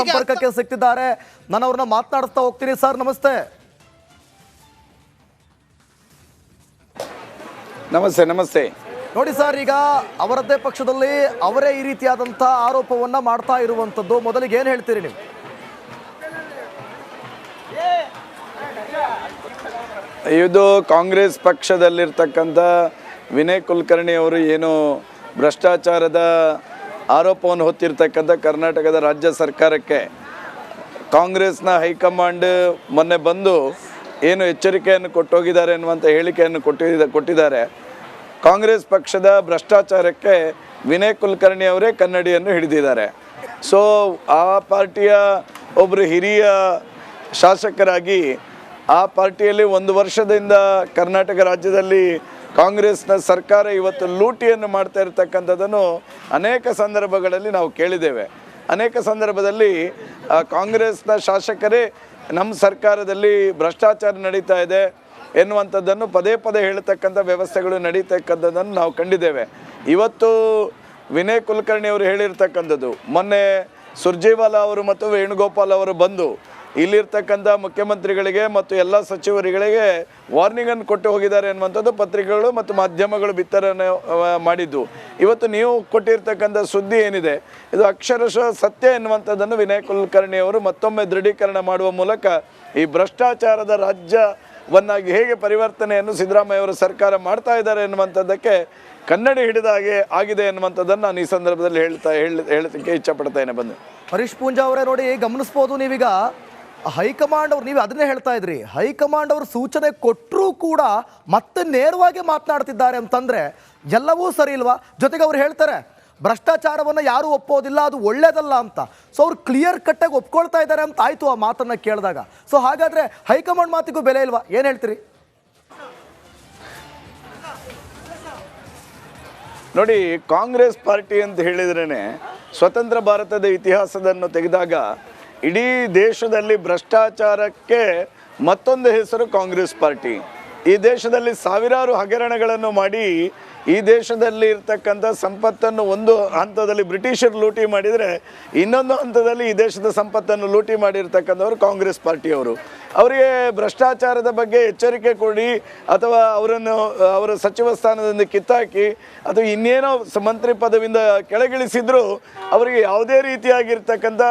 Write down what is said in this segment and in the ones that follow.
ಸಂಪರ್ಕಕ್ಕೆ ಸಿಕ್ತಿದ್ದಾರೆ ನಾನು ಅವ್ರನ್ನ ಮಾತನಾಡಿಸ್ತಾ ಹೋಗ್ತೀನಿ. ಸರ್ ನಮಸ್ತೆ. ನಮಸ್ತೆ ನಮಸ್ತೆ. ನೋಡಿ ಸರ್ ಈಗ ಅವರದ್ದೇ ಪಕ್ಷದಲ್ಲಿ ಅವರೇ ಈ ರೀತಿಯಾದಂತಹ ಆರೋಪವನ್ನ ಮಾಡ್ತಾ ಇರುವಂತದ್ದು ಮೊದಲಿಗೆ ಏನ್ ಹೇಳ್ತೀರಿ ನೀವು? ಇದು ಕಾಂಗ್ರೆಸ್ ಪಕ್ಷದಲ್ಲಿರ್ತಕ್ಕಂಥ ವಿನಯ್ ಕುಲಕರ್ಣಿ ಅವರು ಏನು ಭ್ರಷ್ಟಾಚಾರದ ಆರೋಪವನ್ನು ಹೊತ್ತಿರ್ತಕ್ಕಂಥ ಕರ್ನಾಟಕದ ರಾಜ್ಯ ಸರ್ಕಾರಕ್ಕೆ ಕಾಂಗ್ರೆಸ್ನ ಹೈಕಮಾಂಡ್ ಮೊನ್ನೆ ಬಂದು ಏನು ಎಚ್ಚರಿಕೆಯನ್ನು ಕೊಟ್ಟೋಗಿದ್ದಾರೆ ಎನ್ನುವಂಥ ಹೇಳಿಕೆಯನ್ನು ಕೊಟ್ಟಿದ ಕೊಟ್ಟಿದ್ದಾರೆ. ಕಾಂಗ್ರೆಸ್ ಪಕ್ಷದ ಭ್ರಷ್ಟಾಚಾರಕ್ಕೆ ವಿನಯ್ ಕುಲಕರ್ಣಿ ಅವರೇ ಕನ್ನಡಿಯನ್ನು ಹಿಡಿದಿದ್ದಾರೆ. ಸೊ ಆ ಪಾರ್ಟಿಯ ಒಬ್ಬರು ಹಿರಿಯ ಶಾಸಕರಾಗಿ ಆ ಪಾರ್ಟಿಯಲ್ಲಿ ಒಂದು ವರ್ಷದಿಂದ ಕರ್ನಾಟಕ ರಾಜ್ಯದಲ್ಲಿ ಕಾಂಗ್ರೆಸ್ನ ಸರ್ಕಾರ ಇವತ್ತು ಲೂಟಿಯನ್ನು ಮಾಡ್ತಾ ಇರತಕ್ಕಂಥದ್ದನ್ನು ಅನೇಕ ಸಂದರ್ಭಗಳಲ್ಲಿ ನಾವು ಕೇಳಿದ್ದೇವೆ. ಅನೇಕ ಸಂದರ್ಭದಲ್ಲಿ ಕಾಂಗ್ರೆಸ್ನ ಶಾಸಕರೇ ನಮ್ಮ ಸರ್ಕಾರದಲ್ಲಿ ಭ್ರಷ್ಟಾಚಾರ ನಡೀತಾ ಇದೆ ಎನ್ನುವಂಥದ್ದನ್ನು ಪದೇ ಪದೇ ಹೇಳ್ತಕ್ಕಂಥ ವ್ಯವಸ್ಥೆಗಳು ನಡೀತಕ್ಕಂಥದ್ದನ್ನು ನಾವು ಕಂಡಿದ್ದೇವೆ. ಇವತ್ತು ವಿನಯ್ ಕುಲಕರ್ಣಿ ಅವರು ಹೇಳಿರ್ತಕ್ಕಂಥದ್ದು, ಮೊನ್ನೆ ಸುರ್ಜೇವಾಲಾ ಅವರು ಮತ್ತು ವೇಣುಗೋಪಾಲ್ ಅವರು ಬಂದು ಇಲ್ಲಿರ್ತಕ್ಕಂಥ ಮುಖ್ಯಮಂತ್ರಿಗಳಿಗೆ ಮತ್ತು ಎಲ್ಲ ಸಚಿವರುಗಳಿಗೆ ವಾರ್ನಿಂಗನ್ನು ಕೊಟ್ಟು ಹೋಗಿದ್ದಾರೆ ಅನ್ನುವಂಥದ್ದು ಪತ್ರಿಕೆಗಳು ಮತ್ತು ಮಾಧ್ಯಮಗಳು ಬಿತ್ತರನ್ನು ಮಾಡಿದ್ದು. ಇವತ್ತು ನೀವು ಕೊಟ್ಟಿರ್ತಕ್ಕಂಥ ಸುದ್ದಿ ಏನಿದೆ? ಇದು ಅಕ್ಷರಶಃ ಸತ್ಯ ಎನ್ನುವಂಥದ್ದನ್ನು ವಿನಯ್ ಕುಲಕರ್ಣಿ ಅವರು ಮತ್ತೊಮ್ಮೆ ದೃಢೀಕರಣ ಮಾಡುವ ಮೂಲಕ ಈ ಭ್ರಷ್ಟಾಚಾರದ ರಾಜ್ಯವನ್ನಾಗಿ ಹೇಗೆ ಪರಿವರ್ತನೆಯನ್ನು ಸಿದ್ದರಾಮಯ್ಯ ಅವರ ಸರ್ಕಾರ ಮಾಡ್ತಾ ಇದ್ದಾರೆ ಎನ್ನುವಂಥದ್ದಕ್ಕೆ ಕನ್ನಡಿ ಹಿಡಿದ ಹಾಗೆ ಆಗಿದೆ ಎನ್ನುವಂಥದ್ದನ್ನು ನಾನು ಈ ಸಂದರ್ಭದಲ್ಲಿ ಹೇಳ್ತಾ ಹೇಳ ಹೇಳಲಿಕ್ಕೆ ಇಚ್ಛಪಡ್ತೇನೆ. ಬಂದು ಹರೀಶ್ ಪೂಂಜಾ ಅವರೇ ನೋಡಿ ಗಮನಿಸ್ಬೋದು ನೀವೀಗ. ಹೈಕಮಾಂಡ್ ಅವ್ರು, ನೀವು ಅದನ್ನೇ ಹೇಳ್ತಾ ಇದ್ರಿ. ಹೈಕಮಾಂಡ್ ಅವರು ಸೂಚನೆ ಕೊಟ್ಟರೂ ಕೂಡ ಮತ್ತೆ ನೇರವಾಗಿ ಮಾತನಾಡ್ತಿದ್ದಾರೆ ಅಂತಂದ್ರೆ ಎಲ್ಲವೂ ಸರಿ ಇಲ್ವಾ? ಜೊತೆಗೆ ಅವ್ರು ಹೇಳ್ತಾರೆ, ಭ್ರಷ್ಟಾಚಾರವನ್ನು ಯಾರೂ ಒಪ್ಪೋದಿಲ್ಲ, ಅದು ಒಳ್ಳೇದಲ್ಲ ಅಂತ. ಸೊ ಅವ್ರು ಕ್ಲಿಯರ್ ಕಟ್ಟಾಗಿ ಒಪ್ಕೊಳ್ತಾ ಇದ್ದಾರೆ ಅಂತ ಆಯಿತು ಆ ಮಾತನ್ನು ಕೇಳಿದಾಗ. ಸೊ ಹಾಗಾದರೆ ಹೈಕಮಾಂಡ್ ಮಾತಿಗೂ ಬೆಲೆ ಇಲ್ವಾ? ಏನು ಹೇಳ್ತೀರಿ? ನೋಡಿ, ಕಾಂಗ್ರೆಸ್ ಪಾರ್ಟಿ ಅಂತ ಹೇಳಿದ್ರೇ ಸ್ವತಂತ್ರ ಭಾರತದ ಇತಿಹಾಸದನ್ನು ತೆಗೆದಾಗ ಇಡೀ ದೇಶದಲ್ಲಿ ಭ್ರಷ್ಟಾಚಾರಕ್ಕೆ ಮತ್ತೊಂದು ಹೆಸರು ಕಾಂಗ್ರೆಸ್ ಪಾರ್ಟಿ. ಈ ದೇಶದಲ್ಲಿ ಸಾವಿರಾರು ಹಗರಣಗಳನ್ನು ಮಾಡಿ, ಈ ದೇಶದಲ್ಲಿ ಇರ್ತಕ್ಕಂಥ ಸಂಪತ್ತನ್ನು ಒಂದು ಹಂತದಲ್ಲಿ ಬ್ರಿಟಿಷರು ಲೂಟಿ ಮಾಡಿದರೆ, ಇನ್ನೊಂದು ಹಂತದಲ್ಲಿ ಈ ದೇಶದ ಸಂಪತ್ತನ್ನು ಲೂಟಿ ಮಾಡಿರ್ತಕ್ಕಂಥವ್ರು ಕಾಂಗ್ರೆಸ್ ಪಾರ್ಟಿಯವರು. ಅವರಿಗೆ ಭ್ರಷ್ಟಾಚಾರದ ಬಗ್ಗೆ ಎಚ್ಚರಿಕೆ ಕೊಡಿ, ಅಥವಾ ಅವರನ್ನು, ಅವರ ಸಚಿವ ಸ್ಥಾನದಿಂದ ಕಿತ್ತಾಕಿ, ಅಥವಾ ಇನ್ನೇನೋ ಮಂತ್ರಿ ಪದವಿಂದ ಕೆಳಗಿಳಿಸಿದ್ರು, ಅವರಿಗೆ ಯಾವುದೇ ರೀತಿಯಾಗಿರ್ತಕ್ಕಂಥ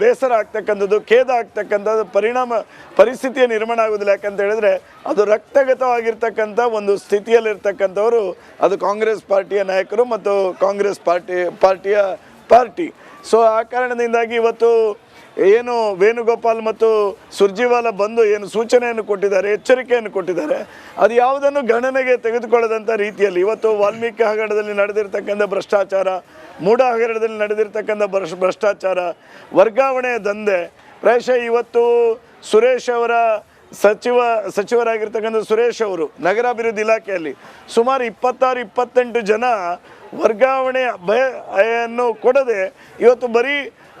ಬೇಸರ ಆಗ್ತಕ್ಕಂಥದ್ದು, ಖೇದ ಆಗ್ತಕ್ಕಂಥದ್ದು, ಪರಿಣಾಮ, ಪರಿಸ್ಥಿತಿಯ ನಿರ್ಮಾಣ ಆಗೋದಿಲ್ಲ ಯಾಕಂತ ಹೇಳಿದ್ರೆ, ಅದು ರಕ್ತಗತವಾಗಿರ್ತಕ್ಕಂಥ ಒಂದು ಸ್ಥಿತಿಯಲ್ಲಿರ್ತಕ್ಕಂಥವರು, ಅದು ಕಾಂಗ್ರೆಸ್ ಪಾರ್ಟಿಯ ನಾಯಕರು ಮತ್ತು ಕಾಂಗ್ರೆಸ್ ಪಾರ್ಟಿ, ಪಾರ್ಟಿಯ ಪಾರ್ಟಿ. ಸೊ ಆ ಕಾರಣದಿಂದಾಗಿ ಇವತ್ತು ಏನು ವೇಣುಗೋಪಾಲ್ ಮತ್ತು ಸುರ್ಜಿವಾಲ ಬಂದು ಏನು ಸೂಚನೆಯನ್ನು ಕೊಟ್ಟಿದ್ದಾರೆ, ಎಚ್ಚರಿಕೆಯನ್ನು ಕೊಟ್ಟಿದ್ದಾರೆ, ಅದು ಯಾವುದನ್ನು ಗಣನೆಗೆ ತೆಗೆದುಕೊಳ್ಳದಂಥ ರೀತಿಯಲ್ಲಿ ಇವತ್ತು ವಾಲ್ಮೀಕಿ ಹಗರಣದಲ್ಲಿ ನಡೆದಿರ್ತಕ್ಕಂಥ ಭ್ರಷ್ಟಾಚಾರ, ಮೂಢ ಹಗರಣದಲ್ಲಿ ನಡೆದಿರ್ತಕ್ಕಂಥ ಭ್ರಷ್, ಭ್ರಷ್ಟಾಚಾರ, ವರ್ಗಾವಣೆ ದಂಧೆ, ಪ್ರಾಯಶಃ ಇವತ್ತು ಸುರೇಶ್ ಅವರ ಸಚಿವ, ಸಚಿವರಾಗಿರ್ತಕ್ಕಂಥ ಸುರೇಶ್ ಅವರು ನಗರಾಭಿವೃದ್ಧಿ ಇಲಾಖೆಯಲ್ಲಿ ಸುಮಾರು ಇಪ್ಪತ್ತಾರು, ಇಪ್ಪತ್ತೆಂಟು ಜನ ವರ್ಗಾವಣೆ ಭಯನ್ನು ಕೊಡದೆ ಇವತ್ತು ಬರೀ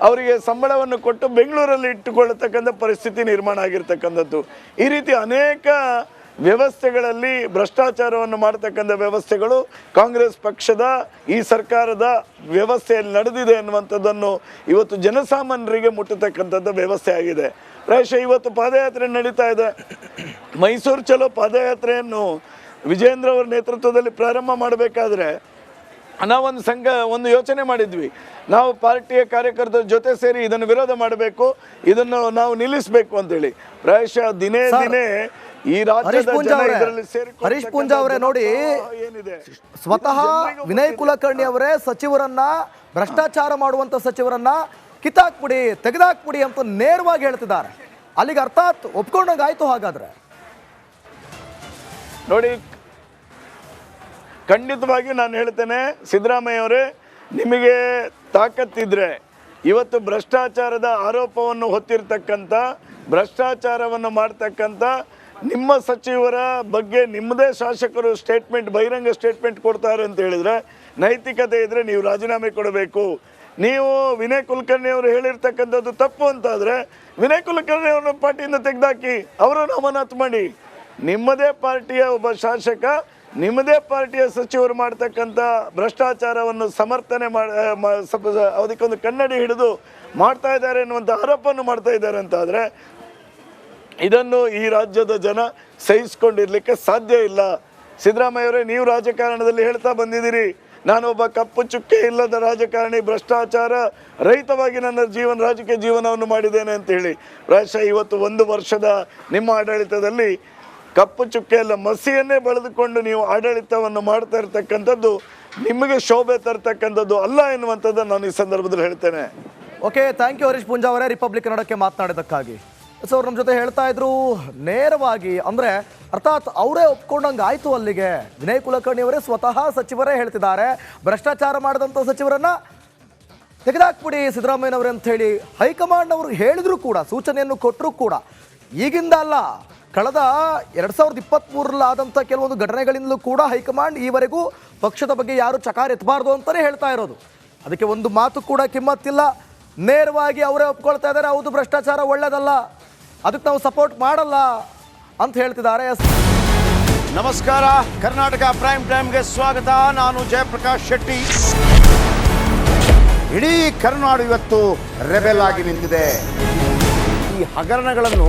ಅವರಿಗೆ ಸಂಬಳವನ್ನು ಕೊಟ್ಟು ಬೆಂಗಳೂರಲ್ಲಿ ಇಟ್ಟುಕೊಳ್ಳತಕ್ಕಂಥ ಪರಿಸ್ಥಿತಿ ನಿರ್ಮಾಣ ಆಗಿರ್ತಕ್ಕಂಥದ್ದು. ಈ ರೀತಿ ಅನೇಕ ವ್ಯವಸ್ಥೆಗಳಲ್ಲಿ ಭ್ರಷ್ಟಾಚಾರವನ್ನು ಮಾಡತಕ್ಕಂಥ ವ್ಯವಸ್ಥೆಗಳು ಕಾಂಗ್ರೆಸ್ ಪಕ್ಷದ, ಈ ಸರ್ಕಾರದ ವ್ಯವಸ್ಥೆಯಲ್ಲಿ ನಡೆದಿದೆ ಅನ್ನುವಂಥದ್ದನ್ನು ಇವತ್ತು ಜನಸಾಮಾನ್ಯರಿಗೆ ಮುಟ್ಟತಕ್ಕಂಥದ್ದು ವ್ಯವಸ್ಥೆ ಆಗಿದೆ. ಪ್ರಾಯಶಃ ಇವತ್ತು ಪಾದಯಾತ್ರೆ ನಡೀತಾ ಇದೆ. ಮೈಸೂರು ಚಲೋ ಪಾದಯಾತ್ರೆಯನ್ನು ವಿಜೇಂದ್ರ ಅವರ ನೇತೃತ್ವದಲ್ಲಿ ಪ್ರಾರಂಭ ಮಾಡಬೇಕಾದ್ರೆ ನಾವೊಂದು ಸಂಘ ಒಂದು ಯೋಚನೆ ಮಾಡಿದ್ವಿ. ನಾವು ಪಾರ್ಟಿಯ ಕಾರ್ಯಕರ್ತರ ಜೊತೆ ಸೇರಿ ಇದನ್ನು ವಿರೋಧ ಮಾಡಬೇಕು ಇದನ್ನು ನಾವು ನಿಲ್ಲಿಸಬೇಕು ಅಂತೇಳಿ. ಪ್ರಾಯಶಃ ದಿನೇ ದಿನೇ ಈ ಹರೀಶ್ ಪೂಂಜಾ ಅವರೇ, ನೋಡಿ, ಏನಿದೆ? ಸ್ವತಃ ವಿನಯ್ ಕುಲಕರ್ಣಿ ಅವರೇ ಸಚಿವರನ್ನ ಭ್ರಷ್ಟಾಚಾರ ಮಾಡುವಂತ ಸಚಿವರನ್ನ ಕಿತ್ತಾಕ್ಬಿಡಿ ತೆಗೆದಾಕ್ಬಿಡಿ ಅಂತ ನೇರವಾಗಿ ಹೇಳ್ತಿದ್ದಾರೆ. ಅಲ್ಲಿಗೆ ಅರ್ಥಾತ್ ಒಪ್ಕೊಂಡಂಗಾಯ್ತು ಹಾಗಾದ್ರೆ. ನೋಡಿ ಖಂಡಿತವಾಗಿಯೂ ನಾನು ಹೇಳ್ತೇನೆ ಸಿದ್ದರಾಮಯ್ಯ ಅವರೇ ನಿಮಗೆ ತಾಕತ್ತಿದ್ರೆ ಇವತ್ತು ಭ್ರಷ್ಟಾಚಾರದ ಆರೋಪವನ್ನು ಹೊತ್ತಿರ್ತಕ್ಕಂಥ, ಭ್ರಷ್ಟಾಚಾರವನ್ನು ಮಾಡ್ತಕ್ಕಂಥ ನಿಮ್ಮ ಸಚಿವರ ಬಗ್ಗೆ ನಿಮ್ಮದೇ ಶಾಸಕರು ಸ್ಟೇಟ್ಮೆಂಟ್ ಬಹಿರಂಗ ಸ್ಟೇಟ್ಮೆಂಟ್ ಕೊಡ್ತಾರೆ ಅಂತ ಹೇಳಿದ್ರೆ ನೈತಿಕತೆ ಇದ್ದರೆ ನೀವು ರಾಜೀನಾಮೆ ಕೊಡಬೇಕು. ನೀವು ವಿನಯ್ ಕುಲಕರ್ಣಿ ಅವರು ಹೇಳಿರ್ತಕ್ಕಂಥದ್ದು ತಪ್ಪು ಅಂತಾದರೆ ವಿನಯ್ ಕುಲಕರ್ಣಿ ಅವರನ್ನು ಪಾರ್ಟಿಯಿಂದ ತೆಗೆದಾಕಿ, ಅವರನ್ನು ಅಮಾನತು ಮಾಡಿ. ನಿಮ್ಮದೇ ಪಾರ್ಟಿಯ ಒಬ್ಬ ಶಾಸಕ ನಿಮ್ಮದೇ ಪಾರ್ಟಿಯ ಸಚಿವರು ಮಾಡ್ತಕ್ಕಂಥ ಭ್ರಷ್ಟಾಚಾರವನ್ನು ಸಮರ್ಥನೆ ಅದಕ್ಕೊಂದು ಕನ್ನಡಿ ಹಿಡಿದು ಮಾಡ್ತಾ ಇದ್ದಾರೆ ಎನ್ನುವಂಥ ಆರೋಪವನ್ನು ಮಾಡ್ತಾ ಇದ್ದಾರೆ ಅಂತ ಆದರೆ ಇದನ್ನು ಈ ರಾಜ್ಯದ ಜನ ಸಹಿಸ್ಕೊಂಡಿರ್ಲಿಕ್ಕೆ ಸಾಧ್ಯ ಇಲ್ಲ. ಸಿದ್ದರಾಮಯ್ಯವರೇ ನೀವು ರಾಜಕಾರಣದಲ್ಲಿ ಹೇಳ್ತಾ ಬಂದಿದ್ದೀರಿ. ನಾನೊಬ್ಬ ಕಪ್ಪು ಚುಕ್ಕೆ ಇಲ್ಲದ ರಾಜಕಾರಣಿ, ಭ್ರಷ್ಟಾಚಾರ ರಹಿತವಾಗಿ ನನ್ನ ಜೀವನ, ರಾಜಕೀಯ ಜೀವನವನ್ನು ಮಾಡಿದ್ದೇನೆ ಅಂತ ಹೇಳಿ ಪ್ರಾಯಶಃ ಇವತ್ತು ಒಂದು ವರ್ಷದ ನಿಮ್ಮ ಆಡಳಿತದಲ್ಲಿ ಕಪ್ಪು ಚುಕ್ಕೆ ಎಲ್ಲ ಮಸಿಯನ್ನೇ ಬೆಳೆದುಕೊಂಡು ನೀವು ಆಡಳಿತವನ್ನು ಮಾಡ್ತಾ ಇರ್ತಕ್ಕಂಥದ್ದು, ನಿಮಗೆ ಶೋಭೆ ತರ್ತಕ್ಕಂಥದ್ದು ಅಲ್ಲ ಎನ್ನುವಂಥದ್ದು ನಾನು ಈ ಸಂದರ್ಭದಲ್ಲಿ ಹೇಳ್ತೇನೆ. Okay thank you Harish Poonja ಅವರೇ. ರಿಪಬ್ಲಿಕ್ ಕನ್ನಡಕ್ಕೆ ಮಾತನಾಡಿದ್ದಕ್ಕಾಗಿ. ಸೊ ಅವ್ರು ನಮ್ಮ ಜೊತೆ ಹೇಳ್ತಾ ಇದ್ರು, ನೇರವಾಗಿ ಅಂದರೆ ಅರ್ಥಾತ್ ಅವರೇ ಒಪ್ಕೊಂಡಂಗೆ ಆಯಿತು ಅಲ್ಲಿಗೆ. ವಿನಯ್ ಕುಲಕರ್ಣಿ ಅವರೇ ಸ್ವತಃ ಸಚಿವರೇ ಹೇಳ್ತಿದ್ದಾರೆ. ಭ್ರಷ್ಟಾಚಾರ ಮಾಡಿದಂಥ ಸಚಿವರನ್ನ ತೆಗೆದಾಕ್ಬಿಡಿ ಸಿದ್ದರಾಮಯ್ಯನವರೇ ಅಂತ ಹೇಳಿ ಹೈಕಮಾಂಡ್ ಅವರು ಹೇಳಿದ್ರು ಕೂಡ, ಸೂಚನೆಯನ್ನು ಕೊಟ್ಟರು ಕೂಡ. ಈಗಿಂದ ಅಲ್ಲ ಕಳೆದ ಎರಡ್ ಸಾವಿರದ ಇಪ್ಪತ್ತ್ಮೂರಲ್ಲಾದಂಥ ಕೆಲವೊಂದು ಘಟನೆಗಳಿಂದಲೂ ಕೂಡ ಹೈಕಮಾಂಡ್ ಈವರೆಗೂ ಪಕ್ಷದ ಬಗ್ಗೆ ಯಾರು ಚಕಾರ ಎತ್ತಬಾರ್ದು ಅಂತಲೇ ಹೇಳ್ತಾ ಇರೋದು. ಅದಕ್ಕೆ ಒಂದು ಮಾತು ಕೂಡ ಕಿಮ್ಮತ್ತಿಲ್ಲ. ನೇರವಾಗಿ ಅವರೇ ಒಪ್ಕೊಳ್ತಾ ಇದ್ದಾರೆ, ಹೌದು, ಭ್ರಷ್ಟಾಚಾರ ಒಳ್ಳೇದಲ್ಲ, ಅದಕ್ಕೆ ನಾವು ಸಪೋರ್ಟ್ ಮಾಡಲ್ಲ ಅಂತ ಹೇಳ್ತಿದ್ದಾರೆ. ನಮಸ್ಕಾರ, ಕರ್ನಾಟಕ ಪ್ರೈಮ್ ಟೈಮ್ಗೆ ಸ್ವಾಗತ. ನಾನು ಜಯಪ್ರಕಾಶ್ ಶೆಟ್ಟಿ. ಇಡೀ ಕರ್ನಾಡು ಇವತ್ತು ರೆಬೆಲ್ ಆಗಿ ನಿಂತಿದೆ. ಈ ಹಗರಣಗಳನ್ನು